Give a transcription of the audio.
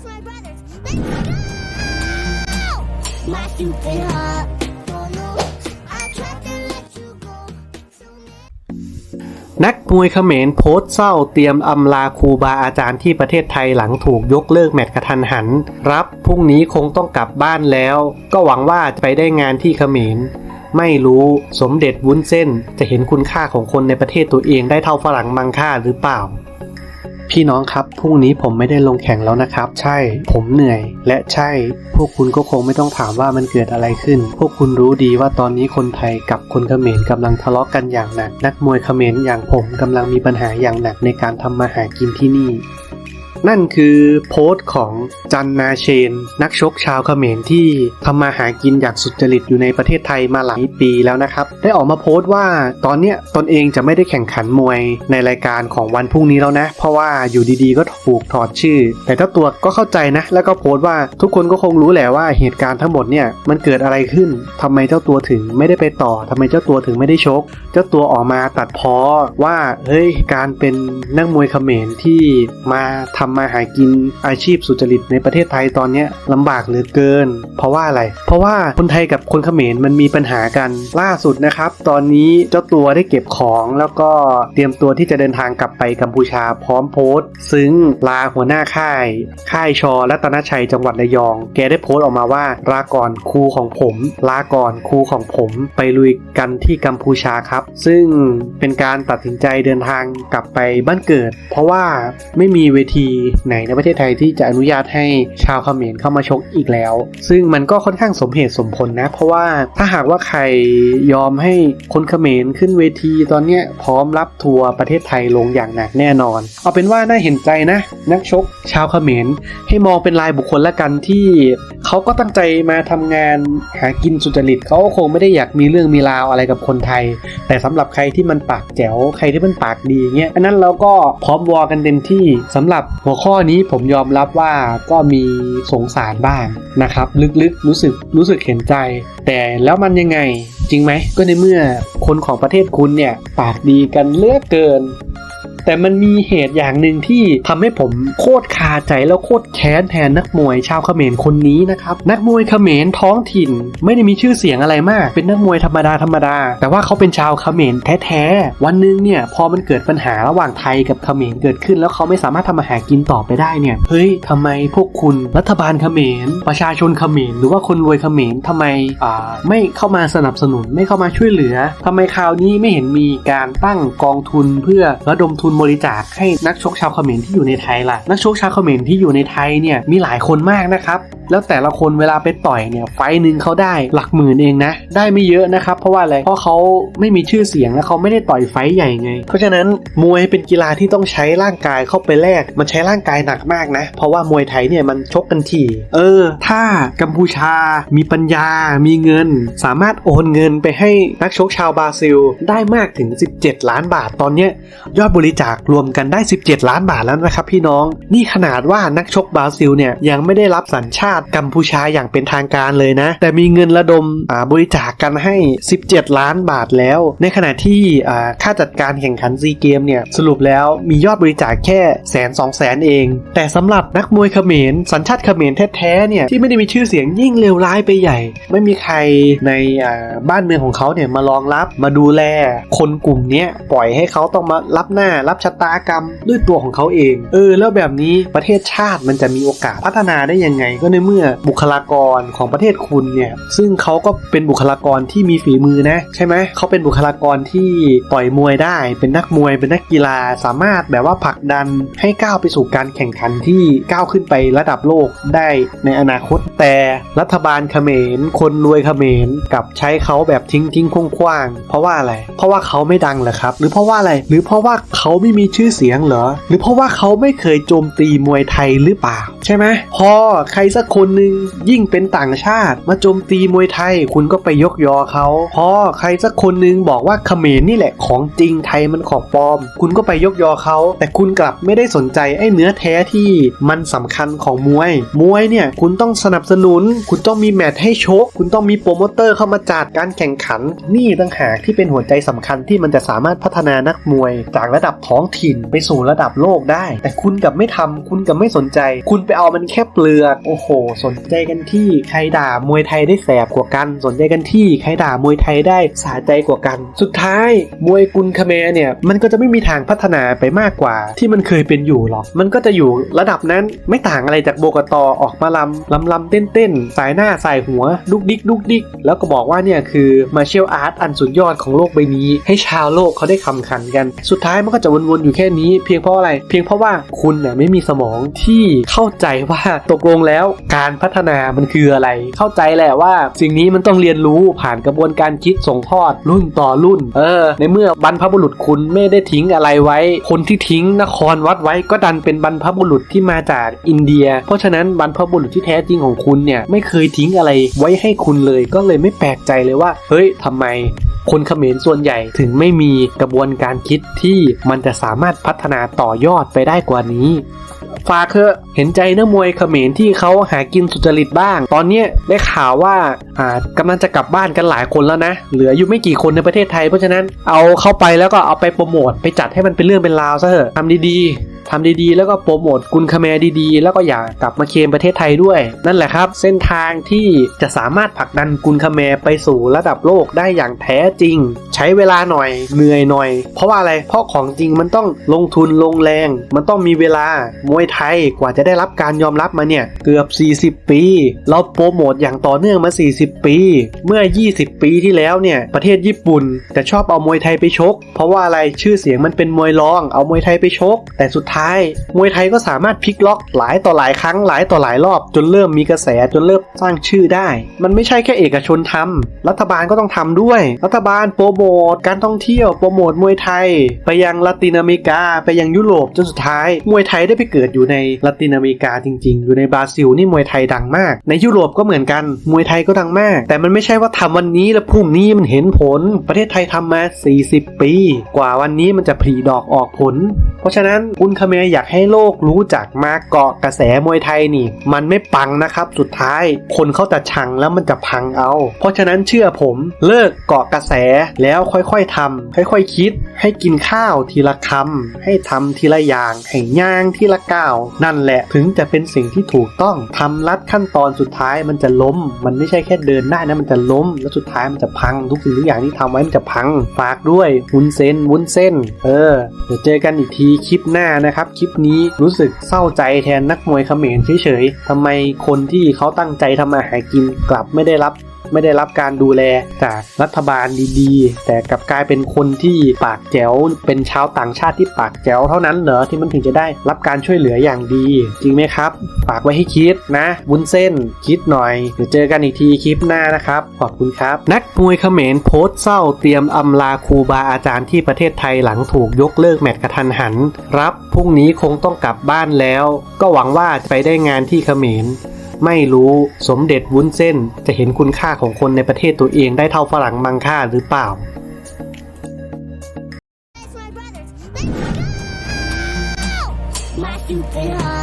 That's my brothers. Let's go! My stupid heart don't know. I tried to let you go. So นักมวยเขมรโพสต์เศร้าเตรียมอำลาครูบาอาจารย์ที่ประเทศไทยหลังถูกยกเลิกแมตช์กระทันหัน รับพรุ่งนี้คงต้องกลับบ้านแล้ว ก็หวังว่าจะไปได้งานที่เขมร ไม่รู้สมเด็จวุ้นเส้นจะเห็นคุณค่าของคนในประเทศตัวเองได้เท่าฝรั่งมังค่าหรือเปล่า พี่น้องครับพรุ่งนี้ผมไม่ได้ลงแข่งแล้วนะครับ ใช่ ผมเหนื่อย และใช่ พวกคุณก็คงไม่ต้องถามว่ามันเกิดอะไรขึ้น พวกคุณรู้ดีว่าตอนนี้คนไทยกับคนเขมรกำลังทะเลาะกันอย่างหนัก นักมวยเขมรอย่างผมกำลังมีปัญหาอย่างหนักในการทำมาหากินที่นี่ นั่นคือโพสต์ของจันนาเชน นักชกชาวเขมรที่ทำมาหากินอย่างสุจริตอยู่ในประเทศไทยมาหลายปีแล้วนะครับ ได้ออกมาโพสต์ว่าตอนเนี้ยตนเองจะไม่ได้แข่งขันมวยในรายการของวันพรุ่งนี้แล้วนะ เพราะว่าอยู่ดีๆก็ถูกถอดชื่อ แต่เจ้าตัวก็เข้าใจนะ แล้วก็โพสต์ว่าทุกคนก็คงรู้แหละว่าเหตุการณ์ทั้งหมดเนี่ยมันเกิดอะไรขึ้นทำไมเจ้าตัวถึงไม่ได้ไปต่อทำไมเจ้าตัวถึงไม่ได้ชก เจ้าตัวออกมาตัดพ้อว่าเฮ้ยการเป็นนักมวยเขมรที่มาทำมาหากินอาชีพสุจริตในประเทศไทยตอนนี้ลำบากเหลือเกิน เพราะว่าอะไร เพราะว่าคนไทยกับคนเขมรมันมีปัญหากันล่าสุดนะครับ ตอนนี้เจ้าตัวได้เก็บของแล้วก็เตรียมตัวที่จะเดินทางกลับไปกัมพูชาพร้อมโพสต์ ซึ้งลาหัวหน้าค่าย ค่ายชอรัตนชัยจังหวัดระยอง แกได้โพสต์ออกมาว่าลาก่อนครูของผม ลาก่อนครูของผมไปลุยกันที่กัมพูชาครับ ซึ่งเป็นการตัดสินใจเดินทางกลับไปบ้านเกิด เพราะว่าไม่มีเวทีไหนในประเทศไทยที่จะอนุญาตให้ชาวเขมรเข้ามาชกอีกแล้ว ซึ่งมันก็ค่อนข้างสมเหตุสมผลนะ เพราะว่าถ้าหากว่าใครยอมให้คนเขมรขึ้นเวทีตอนเนี้ยพร้อมรับทัวร์ประเทศไทยลงอย่างหนักแน่นอน เอาเป็นว่าน่าเห็นใจนะ นักชกชาวเขมรให้มองเป็นรายบุคคลละกันที่เขาก็ตั้งใจมาทำงานหากินสุจริตเขาก็คงไม่ได้อยากมีเรื่องมีราวอะไรกับคนไทย แต่สำหรับใครที่มันปากแจ๋วใครที่มันปากดีเงี้ยอันนั้นเราก็พร้อมวอกันเต็มที่สำหรับหัวข้อนี้ผมยอมรับว่าก็มีสงสารบ้างนะครับ ลึกๆรู้สึกรู้สึกเห็นใจ แต่แล้วมันยังไงจริงไหมก็ในเมื่อคนของประเทศคุณเนี่ยปากดีกันเลือกเกิน แต่มันมีเหตุอย่างหนึ่งที่ทำให้ผมโคตรคาใจแล้วโคตรแค้นแทนนักมวยชาวเขมรคนนี้นะครับ นักมวยเขมรท้องถิ่น ไม่ได้มีชื่อเสียงอะไรมาก เป็นนักมวยธรรมดาธรรมดา แต่ว่าเขาเป็นชาวเขมรแท้ๆ วันหนึงเนี่ยพอมันเกิดปัญหาระหว่างไทยกับเขมรเกิดขึ้น แล้วเขาไม่สามารถทำมาหากินต่อไปได้เนี่ย เฮ้ยทำไมพวกคุณรัฐบาลเขมร ประชาชนเขมร หรือว่าคนรวยเขมรทำไมอ่าไม่เข้ามาสนับสนุนไม่เข้ามาช่วยเหลือทำไมคราวนี้ไม่เห็นมีการตั้งกองทุนเพื่อระดมทุนบริจาคให้นักชกชาวเขมรที่อยู่ในไทยล่ะ นักชกชาวเขมรที่อยู่ในไทยเนี่ยมีหลายคนมากนะครับ แล้วแต่ละคนเวลาไปต่อยเนี่ยไฟหนึ่งเขาได้หลักหมื่นเองนะ ได้ไม่เยอะนะครับ เพราะว่าอะไร เพราะเขาไม่มีชื่อเสียงและเขาไม่ได้ต่อยไฟใหญ่ไง เพราะฉะนั้นมวยเป็นกีฬาที่ต้องใช้ร่างกายเข้าไปแลก มันใช้ร่างกายหนักมากนะ เพราะว่ามวยไทยเนี่ยมันชกกันที เออ ถ้ากัมพูชา มีปัญญา มีเงิน สามารถโอนเงินไปให้นักชกชาวบราซิล ได้มากถึง 17 ล้านบาท ตอนเนี้ยยอดบริจาครวมกันได้ 17 ล้านบาทแล้วนะครับพี่น้อง นี่ขนาดว่านักชกบราซิลเนี่ยยังไม่ได้รับสัญชาติกัมพูชาอย่างเป็นทางการเลยนะ แต่มีเงินระดมบริจาคกันให้ 17 ล้านบาทแล้ว ในขณะที่ค่าจัดการแข่งขันซีเกมเนี่ยสรุปแล้วมียอดบริจาคแค่แสนสองแสนเอง แต่สำหรับนักมวยเขมรสัญชาติเขมรแท้ๆเนี่ยที่ไม่ได้มีชื่อเสียงยิ่งเลวร้ายไปใหญ่ ไม่มีใครในบ้านเมืองของเขาเนี่ยมารองรับมาดูแลคนกลุ่มนี้ปล่อยให้เขาต้องมารับหน้ารับชะตากรรมด้วยตัวของเขาเอง เออ แล้วแบบนี้ประเทศชาติมันจะมีโอกาสพัฒนาได้ยังไงก็ในเมื่อบุคลากรของประเทศคุณเนี่ยซึ่งเขาก็เป็นบุคลากรที่มีฝีมือนะใช่ไหมเขาเป็นบุคลากรที่ต่อยมวยได้ เป็นนักมวย เป็นนักกีฬาสามารถแบบว่าผลักดันให้ก้าวไปสู่การแข่งขันที่ก้าวขึ้นไประดับโลกได้ในอนาคตแต่รัฐบาลเขมร คนรวยเขมรกับใช้เขาแบบทิ้งทิ้งคว้างเพราะว่าอะไร เพราะว่าเขาไม่ดังเหรอครับ หรือเพราะว่าอะไร หรือเพราะว่าเขาไม่มีชื่อเสียงเหรอ หรือเพราะว่าเขาไม่เคยโจมตีมวยไทยหรือเปล่า ใช่ไหมพอใครสักคนหนึ่งยิ่งเป็นต่างชาติ มาโจมตีมวยไทย คุณก็ไปยกยอเขาพอใครสักคนหนึ่งบอกว่าเขมรนี่แหละของจริงไทยมันของปลอม คุณก็ไปยกยอเขา แต่คุณกลับไม่ได้สนใจไอ้เนื้อแท้ที่มันสำคัญของมวย มวยเนี่ยคุณต้องสนับสนุน คุณต้องมีแมตช์ให้ชก คุณต้องมีโปรโมเตอร์เข้ามาจัดการแข่งขัน นี่ต่างหากที่เป็นหัวใจสำคัญที่มันจะสามารถพัฒนานักมวย จากระดับท้องถิ่นไปสู่ระดับโลกได้ แต่คุณกับไม่ทำคุณกับไม่สนใจ คุณไปเอามันแค่เปลือกโอ้โหสนใจกันที่ใครด่ามวยไทยได้แสบกว่ากัน สนใจกันที่ใครด่ามวยไทยได้สาใจกว่ากัน สุดท้ายมวยกุนคาเมรเนี่ยมันก็จะไม่มีทางพัฒนาไปมากกว่า ที่มันเคยเป็นอยู่หรอก มันก็จะอยู่ระดับนั้นไม่ต่างอะไรจากโบกตอออกมาลำลำลำเต้นเต้นสายหน้าสายหัวดุกดิกดุกดิก แล้วก็บอกว่าเนี่ยคือมาเชียลอาร์ตอันสุดยอดของโลกใบนี้ ให้ชาวโลกเขาได้คำขันกัน สุดท้ายมันก็จะวนๆอยู่แค่นี้ เพียงเพราะอะไร เพียงเพราะว่าคุณน่ะไม่มีสมองที่เข้าใจว่าตกลงแล้วการพัฒนามันคืออะไร เข้าใจแหละว่า สิ่งนี้มันต้องเรียนรู้ผ่านกระบวนการคิดส่งทอดรุ่นต่อรุ่น เออ ในเมื่อบรรพบุรุษคุณไม่ได้ทิ้งอะไรไว้ คนที่ทิ้งนครวัดไว้ก็ดันเป็นบรรพบุรุษที่มาจากอินเดีย เพราะฉะนั้นบรรพบุรุษที่แท้จริงของคุณเนี่ยไม่เคยทิ้งอะไรไว้ให้คุณเลย ก็เลยไม่แปลกใจเลยว่า เฮ้ยทำไมคนเขมรส่วนใหญ่ถึงไม่มีกระบวนการคิดที่มันจะสามารถพัฒนาต่อยอดไปได้กว่านี้ ฝากเถอะเห็นใจนักมวยเขมรที่เขาหากินสุจริตบ้าง ตอนเนี้ได้ข่าวว่าอ่ากำลังจะกลับบ้านกันหลายคนแล้วนะ เหลืออยู่ไม่กี่คนในประเทศไทยเพราะฉะนั้นเอาเข้าไปแล้วก็เอาไปโปรโมทไปจัดให้มันเป็นเรื่องเป็นราวซะเถอะทำดีๆทำดีๆ แล้วก็โปรโมทกุนคแมร์ดีๆ แล้วก็อย่ากลับมาเคมประเทศไทยด้วย นั่นแหละครับ เส้นทางที่จะสามารถผลักดันกุนคแมร์ไปสู่ระดับโลกได้อย่างแท้จริง ใช้เวลาหน่อยเหนื่อยหน่อย เพราะว่าอะไรเพราะของจริงมันต้องลงทุนลงแรง มันต้องมีเวลามวยไทยกว่าจะได้รับการยอมรับมาเนี่ยเกือบ 40 ปี เราโปรโมทอย่างต่อเนื่องมา 40 ปี เมื่อ 20 ปีที่แล้วเนี่ยประเทศญี่ปุ่นจะชอบเอามวยไทยไปชก เพราะว่าอะไรชื่อเสียงมันเป็นมวยรองเอามวยไทยไปชก แต่สุดท้าย มวยไทยก็สามารถพลิกล็อกหลายต่อหลายครั้งหลายต่อหลายรอบ จนเริ่มมีกระแสจนเริ่มสร้างชื่อได้ มันไม่ใช่แค่เอกชนทำรัฐบาลก็ต้องทำด้วย รัฐบาลโปรโมทการท่องเที่ยวโปรโมทมวยไทย ไปยังละตินอเมริกา ไปยังยุโรปจนสุดท้ายมวยไทยได้ไปเกิดอยูู่่ในละตินอเมริกาจริง ๆ อยู่ในบราซิลนี่มวยไทยดังมาก ในยุโรปก็เหมือนกันมวยไทยก็ดังมาก แต่มันไม่ใช่ว่าทำวันนี้แล้วพรุ่งนี้มันเห็นผล ประเทศไทยทำมา 40 ปี กว่าวันนี้มันจะผลิดอกออกผล เพราะฉะนั้นอุนคาเมอยากให้โลกรู้จักมาเกาะกระแสมวยไทยนี่ มันไม่ปังนะครับ สุดท้ายคนเขาจะชังแล้วมันจะพังเอา เพราะฉะนั้นเชื่อผมเลิกเกาะกระแสแล้วค่อยๆทำค่อยๆคิด ให้กินข้าวทีละคำให้ทำทีละอย่างให้ย่างทีละก้าวนั่นแหละถึงจะเป็นสิ่งที่ถูกต้องทำลัดขั้นตอนสุดท้ายมันจะล้ม มันไม่ใช่แค่เดินได้นะมันจะล้ม แล้วสุดท้ายมันจะพังทุกสิ่งทุกอย่างที่ทำไว้มันจะพังฝากด้วยวุ้นเส้นวุ้นเส้น เออเดี๋ยวเจอกันอีกทีคลิปหน้านะครับ คลิปนี้รู้สึกเศร้าใจแทนนักมวยเขมรเฉยๆทำไมคนที่เขาตั้งใจทำมาหากินกลับไม่ได้รับ ไม่ได้รับการดูแลจากรัฐบาลดีๆ แต่กลับกลายเป็นคนที่ปากแจ๋วเป็นชาวต่างชาติที่ปากแจ๋วเท่านั้นเหรอที่มันถึงจะได้รับการช่วยเหลืออย่างดี จริงไหมครับฝากไว้ให้คิดนะวุ้นเส้น คิดหน่อยเดี๋ยวเจอกันอีกทีคลิปหน้านะครับ ขอบคุณครับ นักมวยเขมรโพสต์เศร้าเตรียมอำลาครูบาอาจารย์ที่ประเทศไทยหลังถูกยกเลิกแมตช์กระทันหัน รับพรุ่งนี้คงต้องกลับบ้านแล้ว ก็หวังว่าจะไปได้งานที่เขมร ไม่รู้สมเด็จวุ้นเส้น จะเห็นคุณค่าของคนในประเทศตัวเองได้เท่าฝรั่งมังค่าหรือเปล่า That's my brothers. Let's go! My stupid heart